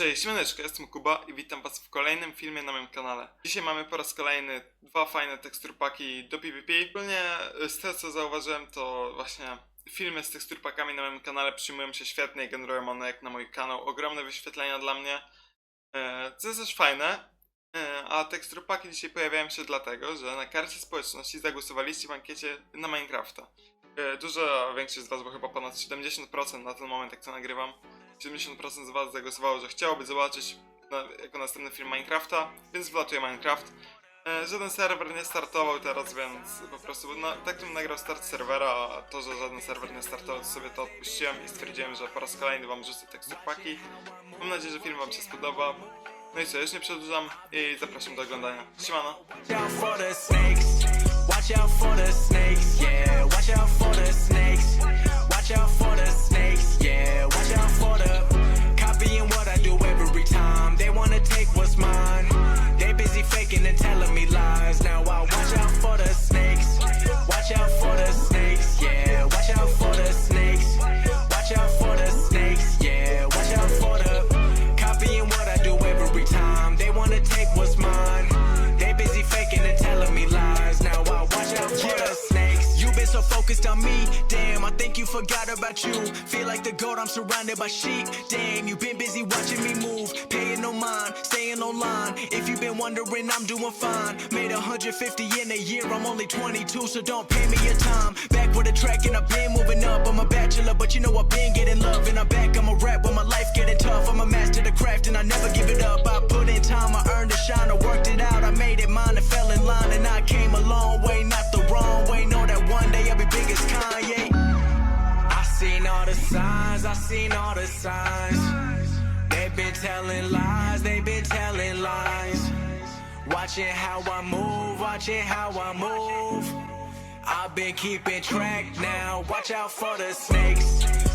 Cześć, siemaneczko, jestem Kuba i witam was w kolejnym filmie na moim kanale. Dzisiaj mamy po raz kolejny dwa fajne teksturpaki do PvP. Ogólnie y, z tego co zauważyłem to właśnie filmy z teksturpakami na moim kanale przyjmują się świetnie i generują one jak na mój kanał ogromne wyświetlenia dla mnie. E, Co jest też fajne, E, a teksturpaki dzisiaj pojawiają się dlatego, że na karcie społeczności zagłosowaliście w ankiecie na Minecrafta. E, Duża większość z was, bo chyba ponad 70% na ten moment jak to nagrywam, 70% z was zagłosowało, że chciałoby zobaczyć na, jako następny film Minecrafta, więc wlatuje Minecraft. E, żaden serwer nie startował teraz, więc po prostu na, tak bym nagrał start serwera, a to, że żaden serwer nie startował, to sobie to odpuściłem i stwierdziłem, że po raz kolejny wam rzucę teksturpaki. Mam nadzieję, że film wam się spodoba. No i co, już nie przedłużam i zapraszam do oglądania. Siemano! Take what's mine. They busy faking and telling me so focused on me, damn. I think you forgot about you. Feel like the goat, I'm surrounded by sheep. Damn, you've been busy watching me move, paying no mind, staying online. If you've been wondering, I'm doing fine. Made 150 in a year, I'm only 22, so don't pay me your time. Back with a track and I've been moving up. I'm a bachelor, but you know I've been getting love. And I'm back, I'm a rap when my life getting tough. I'm a master the craft and I never give it up. I put in time, I earned the shine, signs, I seen all the signs. They've been telling lies, they've been telling lies. Watching how I move, watching how I move. I've been keeping track now. Watch out for the snakes.